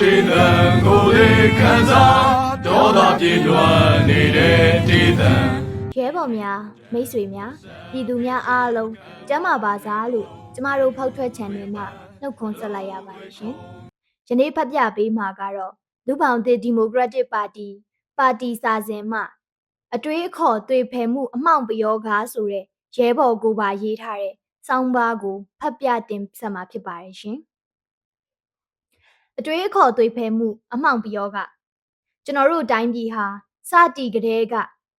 ဒေသကိုလေးခံစားဒေါသပြေလွှမ်းနေတဲ့ဒေသရဲဘော်များမိတ်ဆွေများပြည်သူများအားလုံးကျမ်းမာပါစားလို့ကျမတို့ဖောက်ထွက် channel မှာနှုတ်ခွန်းဆက်လိုက်ရပါတယ်ရှင်။ယနေ့ဖတ်ပြပေးမှာကတော့လူပောင်သစ်ဒီမိုကရက်တစ်ပါတီပါတီစာစဉ်မှအတွေးအခေါ်သွေဖယ်မှုအမှောင်ပယောကားဆိုတဲ့ရဲဘော်ကိုပါရေးထားတဲ့စောင်းပါးကိုဖတ်ပြတင်ဆက်မှာဖြစ်ပါတယ်ရှင်။ အတွေးအခေါ်သွေဖယ်မှု အမှောင်ပယောကကျွန်တော်တို့တိုင်းပြည်ဟာစတီကလေးက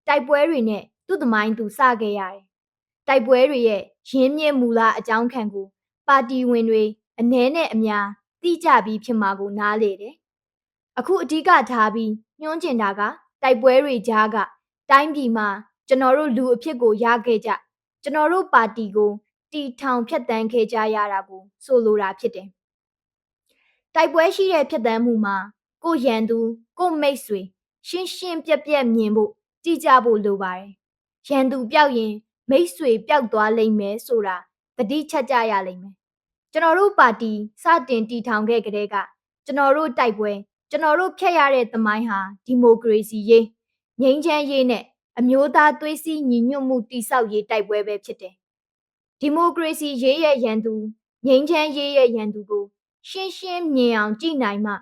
တိုက်ပွဲတွေနဲ့သူ့သမိုင်းသူစခဲ့ရတယ်။တိုက်ပွဲတွေရဲ့ရင်းမြစ်မူလအကြောင်းခံကို ပါတီဝင်တွေအ ਨੇ နဲ့အများသိကြပြီးဖြစ်မှာကိုနားလေတယ်။အခုအဓိကထားပြီးညွှန်းကျင်တာကတိုက်ပွဲတွေကြားကတိုင်းပြည်မှာကျွန်တော်တို့လူအဖြစ်ကိုရခဲ့ကြကျွန်တော်တို့ပါတီကိုတီထောင်ဖြတ်တန်းခဲ့ကြရတာကိုဆိုလိုတာဖြစ်တယ်။ တိုက်ပွဲရှိတဲ့ဖြတ်တန်းမှုမှာကိုရန်သူကိုမိတ်ဆွေရှင်းရှင်းပြက်ပြက်မြင်ဖို့ကြည့်ကြဖို့လိုပါတယ်။ရန်သူပျောက်ရင်မိတ်ဆွေပျောက်သွားလိမ့်မယ်ဆိုတာသတိချက်ကြရလိမ့်မယ်။ကျွန်တော်တို့ပါတီစတင်တည်ထောင်ခဲ့ကြတဲ့ကကျွန်တော်တို့တိုက်ပွဲကျွန်တော်တို့ဖျက်ရတဲ့သမိုင်းဟာဒီမိုကရေစီရေးငြိမ်းချမ်းရေးနဲ့အမျိုးသားသွေးစည်းညီညွတ်မှုတည်ဆောက်ရေးတိုက်ပွဲပဲဖြစ်တယ်။ဒီမိုကရေစီရေးရဲ့ရန်သူငြိမ်းချမ်းရေးရဲ့ရန်သူကို ရှင်းရှင်းမြင်အောင်ကြည့်နိုင်မှ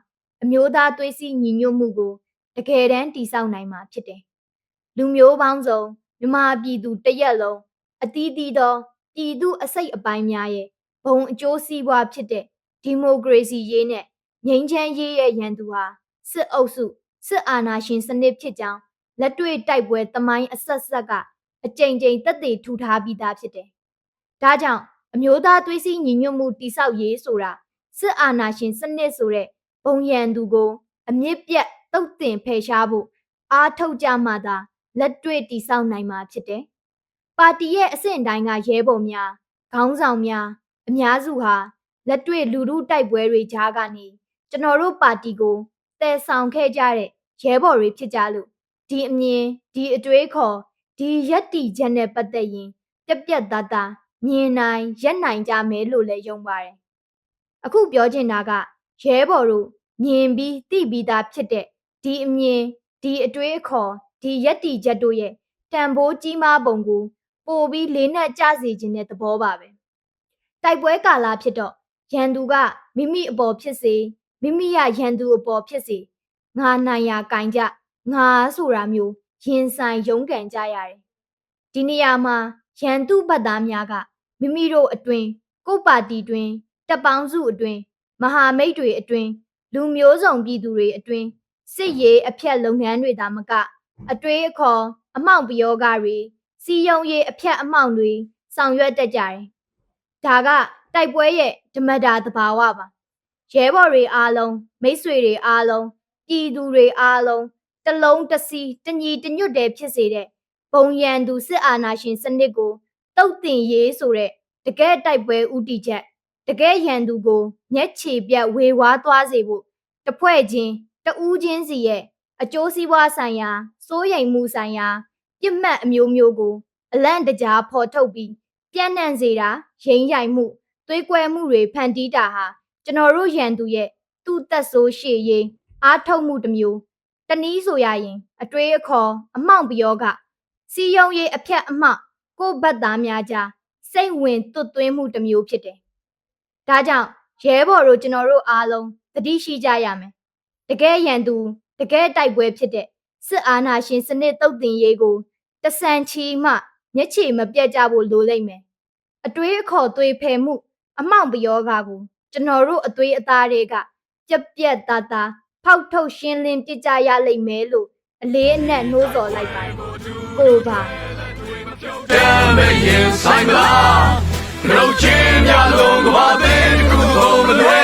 အမျိုးသားသွေးစည်းညီညွတ်မှုကိုတကယ်တမ်းတည်ဆောက်နိုင်မှာဖြစ်တယ်။လူမျိုးပေါင်းစုံမြမပြည်သူတရက်လုံးအသီးသီးသောပြည်သူအစိတ်အပိုင်းများရဲ့ဘုံအကျိုးစီးပွားဖြစ်တဲ့ဒီမိုကရေစီရေးနဲ့ငြိမ်းချမ်းရေးရဲ့ရန်သူဟာစစ်အုပ်စုစစ်အာဏာရှင်စနစ်ဖြစ်ကြောင်းလက်တွေ့တိုက်ပွဲသမိုင်းအဆက်ဆက်ကအကြိမ်ကြိမ်သက်သေထူထားပြီးသားဖြစ်တယ်။ဒါကြောင့်အမျိုးသားသွေးစည်းညီညွတ်မှုတိဆောက်ရေးဆိုတာ စစ်အာဏာရှင်စနစ်ဆိုတဲ့ဘုံရန်သူကို အမြင့်ပြတ်တုတ်တင်ဖယ်ရှားဖို့အားထုတ်ကြမှသာလက်တွေ့တည်ဆောက်နိုင်မှာဖြစ်တယ်။ပါတီရဲ့အဆင့်တိုင်းကရဲဘော်များခေါင်းဆောင်များအများစုဟာလက်တွေ့လူထုတိုက်ပွဲတွေကြားကနေကျွန်တော်တို့ပါတီကိုတည်ဆောင်ခဲ့ကြတဲ့ရဲဘော်တွေဖြစ်ကြလို့ဒီအမြင်ဒီအတွေးခေါ်ဒီရက်တီချက်နဲ့ပတ်သက်ရင် ပြက်ပြက်သားသားမြင်နိုင်ရက်နိုင်ကြမယ်လို့လည်းယုံပါတယ်။ အခုပြောချင်တာကရဲဘော်တို့မြင်ပြီးသိပြီးသားဖြစ်တဲ့ဒီအမြင်ဒီအတွေးအခေါ်ဒီရက်တီချက်တို့ရဲ့တန်ဖိုးကြီးမားပုံကိုပိုပြီးလေးနက်ကြစေခြင်းတဲ့သဘောပါပဲတိုက်ပွဲကာလဖြစ်တော့ရန်သူကမိမိအပေါ်ဖြစ်စေမိမိရရန်သူအပေါ်ဖြစ်စေငါနိုင်ရာကင်ကြငါဆိုတာမျိုးရင်ဆိုင်ရုန်းကန်ကြရတယ်ဒီနေရာမှာရန်သူဘတ်သားများကမိမိတို့အတွင်ကိုယ့်ပါတီတွင် တပ်ပေါင်းစုအတွင်မဟာမိတ်တွေအတွင်လူမျိုးစုံပြည်သူတွေအတွင်စစ်ရေးအဖျက်လုပ်ငန်းတွေသာမကအတွေးအခေါ်အမောင်ပယောဂတွေစီယုံရေးအဖျက်အမောင်တွေဆောင်ရွက်တတ်ကြတယ်။ဒါကတိုက်ပွဲရဲ့ဓမ္မတာသဘာဝပါ။ရဲဘော်တွေအားလုံးမိတ်ဆွေတွေအားလုံးပြည်သူတွေအားလုံးတလုံးတစီတညီတညွတ်တည်းဖြစ်စေတဲ့ဘုံရန်သူစစ်အာဏာရှင်စနစ်ကိုတုတ်တင်ရေးဆိုတဲ့တကယ်တိုက်ပွဲဥတီချက် တကယ်ရန်သူကိုမျက်ခြေပြတ်ဝေဝါးသွားစေဖို့တစ်ဖွဲ့ချင်းတဦးချင်းစီရဲ့အကျိုးစီးပွားဆိုင်ရာစိုးရိမ်မှုဆိုင်ရာပြစ်မှတ်အမျိုးမျိုးကိုအလန့်တကြားဖော်ထုတ်ပြီးပြန့်နှံ့စေတာရိမ့်ရိုင်မှုသွေးကွဲမှုတွေဖန်တီးတာဟာကျွန်တော်တို့ရန်သူရဲ့သူ့သက်ဆိုးရှေ့ရေးအားထုတ်မှုတစ်မျိုးတနည်းဆိုရရင် အတွေးအခေါ်အမောင်ပယောကစီယုံရေးအဖြတ်အမှောက်ကိုယ့်ဘတ်သားများကြားစိတ်ဝင်သွတ်သွင်းမှုတစ်မျိုးဖြစ်တယ်။ ဒါကြောင့်ရဲဘော်တို့ကျွန်တော်တို့အားလုံးသတိရှိကြရမယ်။တကယ်ရန်သူတကယ်တိုက်ပွဲဖြစ်တဲ့စစ်အာဏာရှင်စနစ်တုတ်တင်ရေးကိုတဆန်ချီမှမျက်ခြေမပြတ်ကြဖို့လိုလိမ့်မယ်။အတွေးအခေါ်သွေးဖယ်မှု အမောင်ပယောဂါကိုကျွန်တော်တို့အသွေးအသားတွေကပြက်ပြက်သားသားဖောက်ထုတ်ရှင်းလင်းပြကြရလိမ့်မယ်လို့အလေးအနက်နှိုးဆော်လိုက်ပါတယ်။ကိုပါတမ်းမရ င်ဆိုင်ပါရုပ်ချင်းများလုံးကဘာတဲ့ခုကိုမလွဲ